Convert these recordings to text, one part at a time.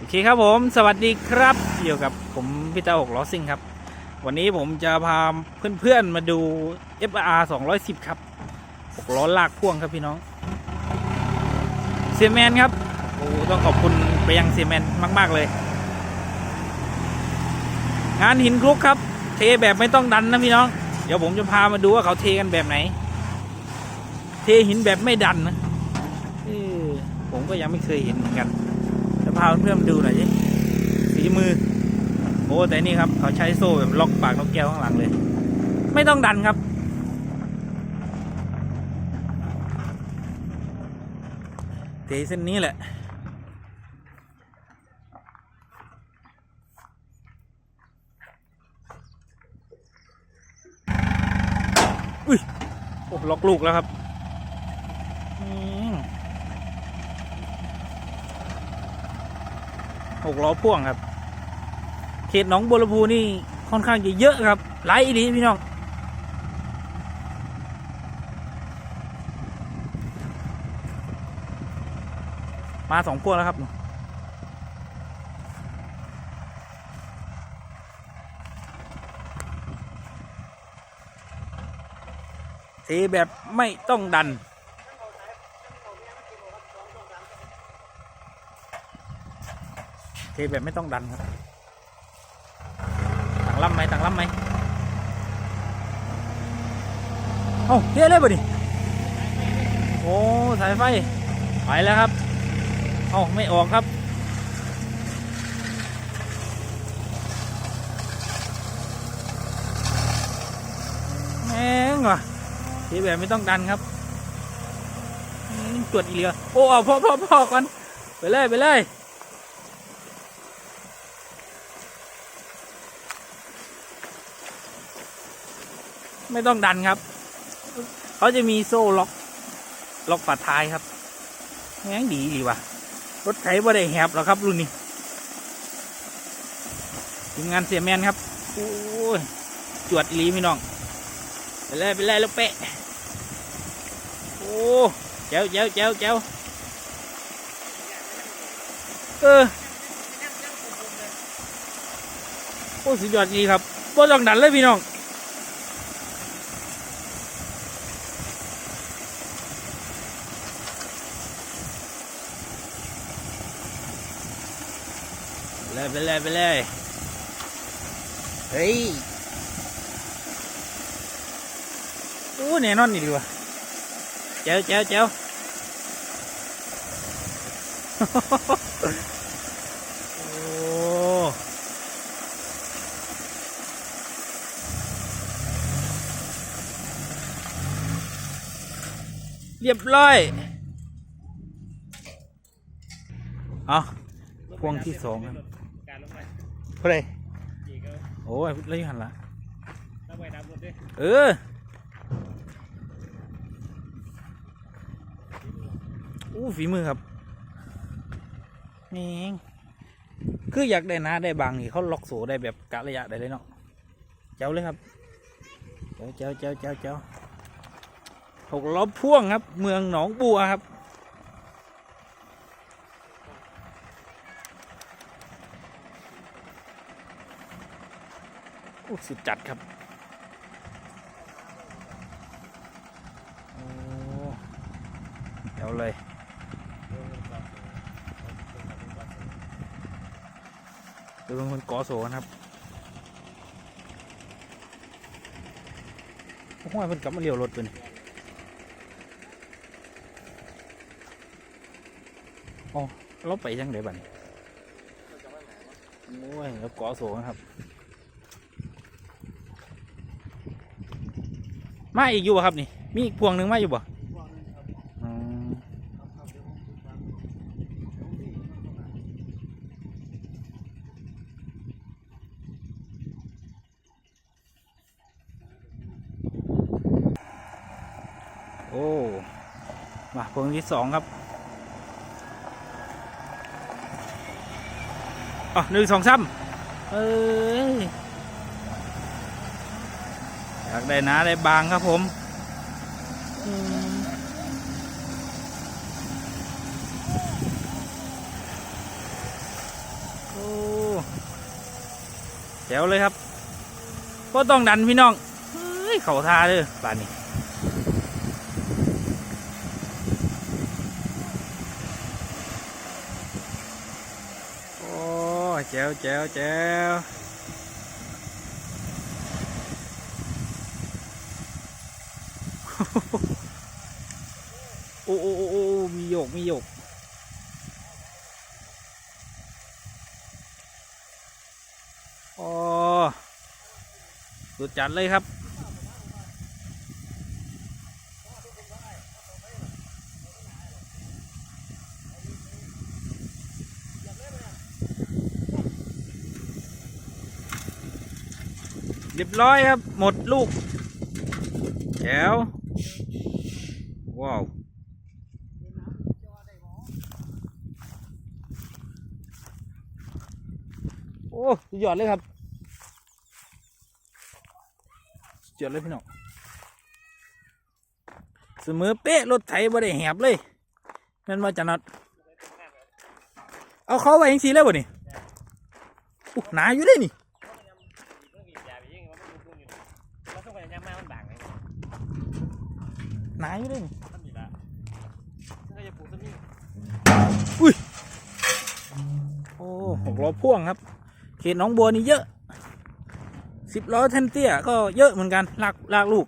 โอเคครับผมสวัสดีครับอยู่กับผมพี่ตาหกล้อซิ่งครับ วันนี้ผมจะพาเพื่อนๆมาดู FR 210 ครับหกล้อลากพ่วงครับพี่น้องเซียแมนครับโอ้ต้องขอบคุณไปยังเซียแมนมาก ๆ เลย งานหินคลุกครับ เทแบบไม่ต้องดันนะพี่น้อง เดี๋ยวผมจะพามาดูว่าเขาเทกันแบบไหน เทหินแบบไม่ดันนะผมก็ยังไม่เคยเห็นเหมือนกัน พาเพื่อนๆดูหน่อยสิฝีมือ โอ้แต่นี่ครับ เขาใช้โซ่แบบล็อกปากนกแก้วข้างหลังเลย ไม่ต้องดันครับ เทเส้นนี้แหละอุ้ยโอ้ล็อกลูกแล้วครับอืม หกล้อพ่วงครับ เขตหนองบัวลำพูนี่ค่อนข้างจะเยอะครับหลายอีดีพี่น้องมาสองพวกแล้วครับเทแบบไม่ต้องดัน เท แบบไม่ต้องดันครับต่างลำไหมต่างลำไหมเอ้าเทเลยบ่ดิโอ้สายไฟไปแล้วครับเอ้าไม่ออกครับแม่งว่ะเทแบบไม่ต้องดันครับอืมจอีเหลียโอ้เอาพ่อพ่อพ่อก่อนไปเลยไปเลย ไม่ต้องดันครับ เขาจะมีโซ่ล็อก ล็อกฝาท้ายครับแง่ดีดีว่ะ รถไถบ่ได้แหบหรอกครับ รุ่นนี้ทีมงานเสียแมนครับ โอ้ย จวดลีพี่น้อง ไปเลยไปเลยแล้วเป๊ะโอ้เจ้าเจ้าเจ้าเจ้าเออโอ้สุดยอดจริงครับบ่ต้องดันเลยพี่น้อง ไปเลยไปเลย เฮ้ยโอ้แน่นอนนี่ดีว่ะเจ้าเจ้าเจ้าโอ้เรียบร้อยเอาพวงที่สองครับ เท่าไหรอีกก็โอ้ยเลยหันละต้องไปดับรถด้วยเอออู้ฝีมือครับนี่คืออยากได้นะได้บางนี่เขาล็อกโสได้แบบกะระยะได้เลยเนาะเจ้าเลยครับเจ้าเจ้าเจ้าเจ้าเจ้าหกล้อพ่วงครับ เมืองหนองบัวครับ สุดจัดครับโอ้เดี๋ยวเลยดูเป็นคนก่อโสนะครับโอ้โหมันกลับมาเลี้ยวรถเป็นอ๋อเราไปยังไงบ้างโอ้ยแล้วก่อโสนะครับ มาอีกอยู่บ่ครับนี่ มีอีกพวงหนึ่งมาอยู่บ่อืมโอ้มาพวงที่สองครับอ๋อหนึ่งสองซ้ำเอ้ย อากได้นะได้บางครับผมโอ้แจวเลยครับก็ต้องดันพี่น้องเฮ้ยเข่าทาเลยอป่านนี้โอ้แจวแจวแจว อ้โอ้โอ้โอ้มีโยก มีโยก โอ้สุดจัดเลยครับ เรียบร้อยครับ หมดลูกแจ๋วว้าว อ้สุดยอดเลยครับสุดยอดเลยพี่น้องเสมอเป๊ะรถไถบ่ได้แหบเลยนั่นว่าจะนัดเอาเขาไว้ยังสีแล้วบ่นี่อู้หนาอยู่เลยนี่ต้องกินาอยู่ด้วต้องไปย่างมามันบางเลยหนาอยู่เลยนี่มันมีละถ้าจะปลูกต้นนี้โอ้หกล้อพ่วงครับ เขตหนองบัวนี่เยอะสิบล้อแทนเตี้ยก็เยอะเหมือนกันลากลากลูก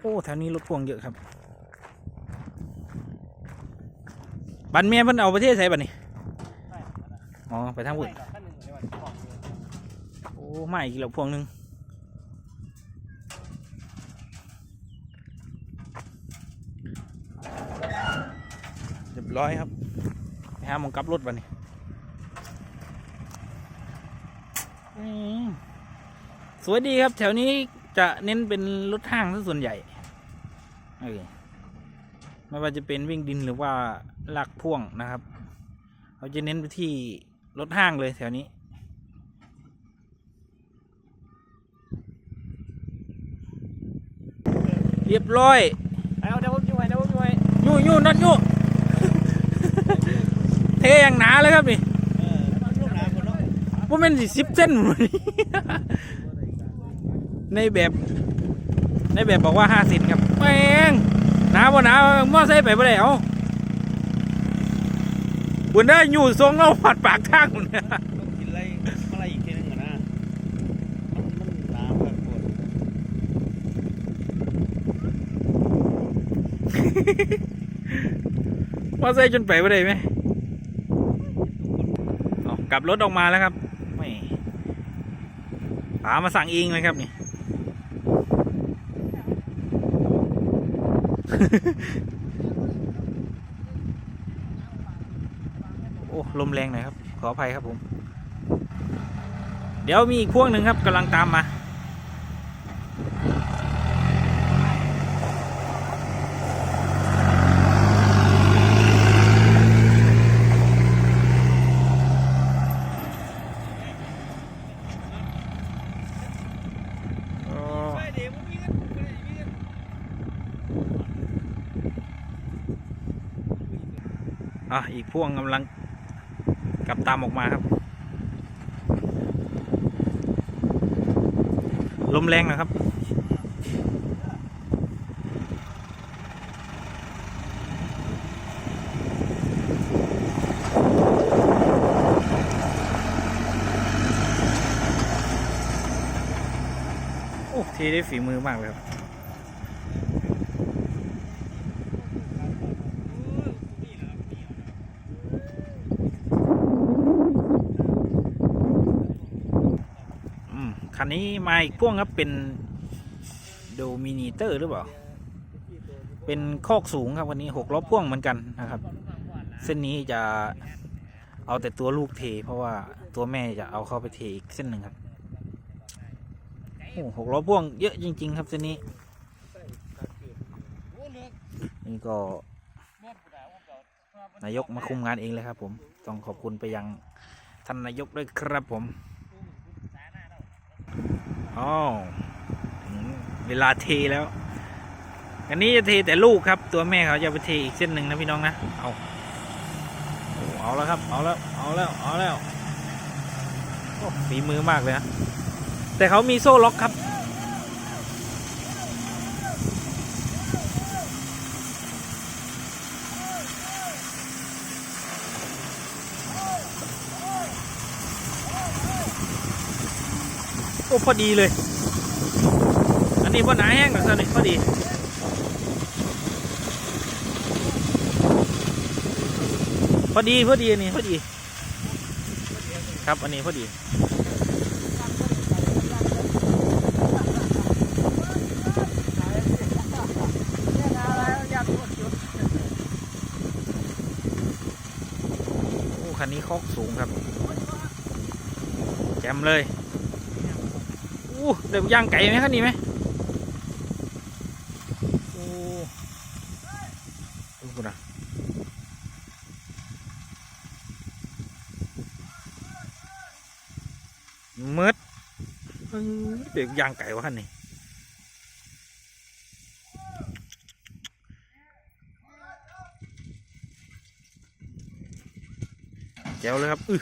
โอ้แถวนี้รถพ่วงเยอะครับ บันเมียมันเอาประเทศไทยบันนี่อ๋อ ไปทางบุญไม่หรอกขั้นหนึ่งในโอ้ไม่อีกแล้วพวงหนึ่งเรียบร้อยครับไปหามองกลับรถบันนี่อืม สวยดีครับ แถวนี้จะเน้นเป็นรถห้างซะส่วนใหญ่เออไม่ว่าจะเป็นวิ่งดินหรือว่าลากพ่วงนะครับเขาจะเน้นไปที่รถห้างเลยแถวนี้เรียบร้อยเอาเดี๋ยวผมช่วยเดี๋ยวผมช่วยยู่ยู่นัดยู่ เทอย่างหนาเลยครับนี่ ว่ามันสิสิบเส้นหมดนี่ในแบบในแบบบอกว่าห้าสิบครับแม่งหนาบ่หนามอไซค์ไปบ่ได้เอาบุญได้อยู่ทรงเราผัดปากทางพุ่นต้องกินอะไรอะไรอีกทีนึงอะนะมันมันหนาวแบบปวดมอไซค์จนไปบ่ได้ไหมเอากลับรถออกมาแล้วครับไม่ ป๋ามาสั่งเองเลยครับนี่โอ้ลมแรงหน่อยครับ ขออภัยครับผม เดี๋ยวมีอีกพวกหนึ่งครับกำลังตามมา ไม่เดี๋ยวผมมีเงินผมไม่ได้มีเงิน อะอีกพ่วงกำลังกลับตามออกมาครับ ลมแรงนะครับโอ้เทได้ฝีมือมากเลยครับ นี้มาอีกพ่วงครับเป็นโดมินิเตอร์หรือเปล่า เป็นคอกสูงครับวันนี้หกล้อพ่วงเหมือนกันนะครับ เส้นนี้จะเอาแต่ตัวลูกเท เพราะว่าตัวแม่จะเอาเข้าไปเทอีกเส้นหนึ่งครับโอ้หกล้อพ่วงเยอะจริง ๆ ครับเส้นนี้นี่ก็นายกมาคุมงานเองเลยครับผม ต้องขอบคุณไปยังท่านนายกด้วยครับผม อ๋อเวลาเทแล้ว อันนี้จะเทแต่ลูกครับ ตัวแม่เขาจะไปเทอีกเส้นหนึ่งนะพี่น้องนะ เอาอเอาแล้วครับ เอาแล้ว เอาแล้ว เอาแล้วฝีมือมากเลยนะ แต่เขามีโซ่ล็อกครับ อ้พอดีเลย อันนี้พอหนาแห้งหรอท่านนี่พอดีพอดีพอดีอันนี้พอดี ครับอันนี้พอดีโอ้คันนี้คอกสูงครับ แจมเลย อู้เดี๋ยวย่างไก่ไหมคันนี้ไหมโอ้ดูนะมืดเอ้ยเดี๋ยวย่างไก่วะคันนี้แจ๋วเลยครับ อือ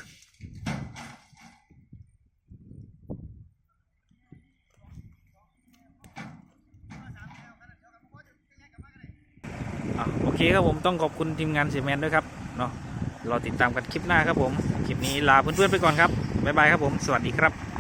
อะโอเค ครับผมต้องขอบคุณทีมงานเสียแมนด้วยครับเนาะรอติดตามกันคลิปหน้าครับผม คลิปนี้ลาเพื่อนๆไปก่อนครับบ๊ายบายครับผม สวัสดีครับ